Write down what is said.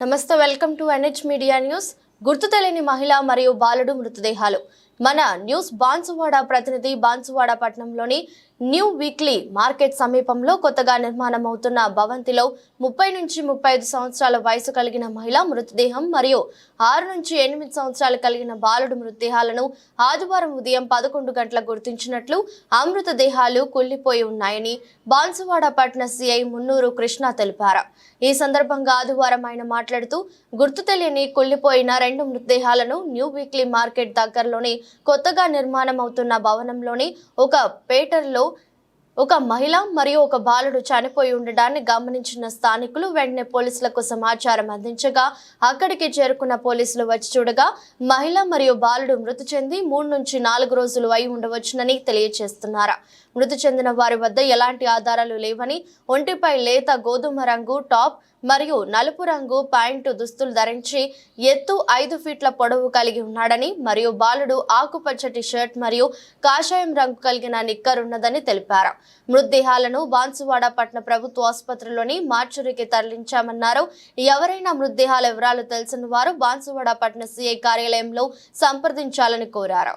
నమస్తే welcome to NH media news. గుర్తు తెలియని మహిళ మరియు బాలుడు మృతదేహాలు. మన న్యూస్ బాన్సువాడ ప్రతినిధి బాన్సువాడ పట్టణంలోని న్యూ వీక్లీ మార్కెట్ సమీపంలో కొత్తగా నిర్మాణం అవుతున్న భవంతిలో ముప్పై నుంచి ముప్పై ఐదు సంవత్సరాల వయసు కలిగిన మహిళ మృతదేహం మరియు ఆరు నుంచి ఎనిమిది సంవత్సరాలు కలిగిన బాలుడు మృతదేహాలను ఆదివారం ఉదయం పదకొండు గంటల గుర్తించినట్లు ఆ మృతదేహాలు కుళ్ళిపోయి ఉన్నాయని బాన్సువాడ పట్టణ సిఐ మున్నూరు కృష్ణ తెలిపారు. ఈ సందర్భంగా ఆదివారం ఆయన మాట్లాడుతూ గుర్తు తెలియని కుళ్ళిపోయిన రెండు మృతదేహాలను న్యూ వీక్లీ మార్కెట్ దగ్గరలోని కొత్తగా నిర్మాణం అవుతున్న భవనంలోని ఒక పేటర్లో ఒక మహిళ మరియు ఒక బాలుడు చనిపోయి ఉండడాన్ని గమనించిన స్థానికులు వెంటనే పోలీసులకు సమాచారం అందించగా అక్కడికి చేరుకున్న పోలీసులు వచ్చి చూడగా మహిళ మరియు బాలుడు మృతి చెంది మూడు నుంచి నాలుగు రోజులు అయి ఉండవచ్చునని తెలియజేస్తున్నారు మృతి చెందిన వారి వద్ద ఎలాంటి ఆధారాలు లేవని ఒంటిపై లేత గోధుమ రంగు టాప్ మరియు నలుపు రంగు ప్యాంటు దుస్తులు ధరించి ఎత్తు ఐదు ఫీట్ల పొడవు కలిగి ఉన్నాడని మరియు బాలుడు ఆకుపచ్చటి షర్ట్ మరియు కాషాయం రంగు కలిగిన నిక్కర్ ఉన్నదని తెలిపారు. మృతదేహాలను బాన్సువాడ పట్టణ ప్రభుత్వ ఆసుపత్రిలోని మార్చురికి తరలించామన్నారు. ఎవరైనా మృతదేహాల వివరాలు తెలిసిన వారు బాన్సువాడ పట్టణ సీఐ కార్యాలయంలో సంప్రదించాలని కోరారు.